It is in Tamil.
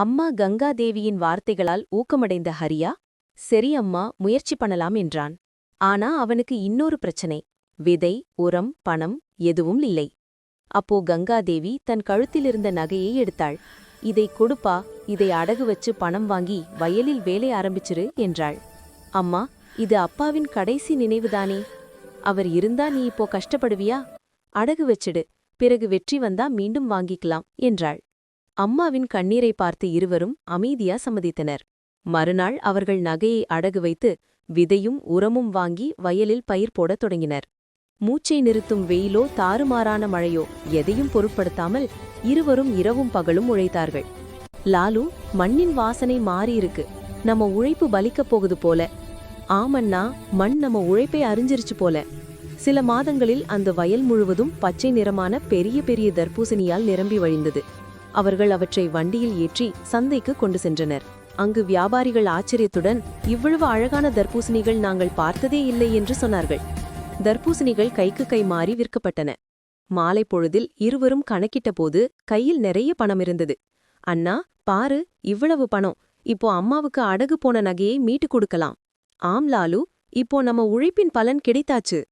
அம்மா கங்காதேவியின் வார்த்தைகளால் ஊக்கமடைந்த ஹரியா சரி அம்மா முயற்சி பண்ணலாம் என்றான். ஆனா அவனுக்கு இன்னொரு பிரச்சனை விதை உரம் பணம் எதுவும் இல்லை. அப்போ கங்காதேவி தன் கழுத்திலிருந்த நகையை எடுத்தாள். இதை கொடுப்பா இதை அடகு வச்சு பணம் வாங்கி வயலில் வேலை ஆரம்பிச்சிரு என்றாள். அம்மா இது அப்பாவின் கடைசி நினைவுதானே? அவர் இருந்தா நீ இப்போ கஷ்டப்படுவியா? அடகு வச்சிடு பிறகு வெற்றி வந்தா மீண்டும் வாங்கிக்கலாம் என்றாள். அம்மாவின் கண்ணீரை பார்த்து இருவரும் அமைதியா சம்மதித்தனர். மறுநாள் அவர்கள் நகையை அடகு வைத்து விதையும் உரமும் வாங்கி வயலில் பயிர் போடத் தொடங்கினர். மூச்சை நிறுத்தும் வெயிலோ தாறுமாறான மழையோ எதையும் பொருட்படுத்தாமல் இருவரும் இரவும் பகலும் உழைத்தார்கள். லாலு மண்ணின் வாசனை மாறியிருக்கு. நம்ம உழைப்பு பலிக்கப் போகுது போல. ஆமண்ணா மண் நம்ம உழைப்பை அறிஞ்சிருச்சு போல. சில மாதங்களில் அந்த வயல் முழுவதும் பச்சை நிறமான பெரிய பெரிய தர்பூசணியால் நிரம்பி வழிந்தது. அவர்கள் அவற்றை வண்டியில் ஏற்றி சந்தைக்கு கொண்டு சென்றனர். அங்கு வியாபாரிகள் ஆச்சரியத்துடன் இவ்வளவு அழகான தர்பூசணிகள் நாங்கள் பார்த்ததே இல்லை என்று சொன்னார்கள். தர்பூசணிகள் கைக்கு கை மாறி விற்கப்பட்டன. மாலை பொழுதில் இருவரும் கணக்கிட்டபோது கையில் நிறைய பணம் இருந்தது. அண்ணா பாரு இவ்வளவு பணம். இப்போ அம்மாவுக்கு அடகு போன நகையை மீட்டு கொடுக்கலாம். ஆம் லாலு. இப்போ நம்ம உழைப்பின் பலன் கிடைத்தாச்சு.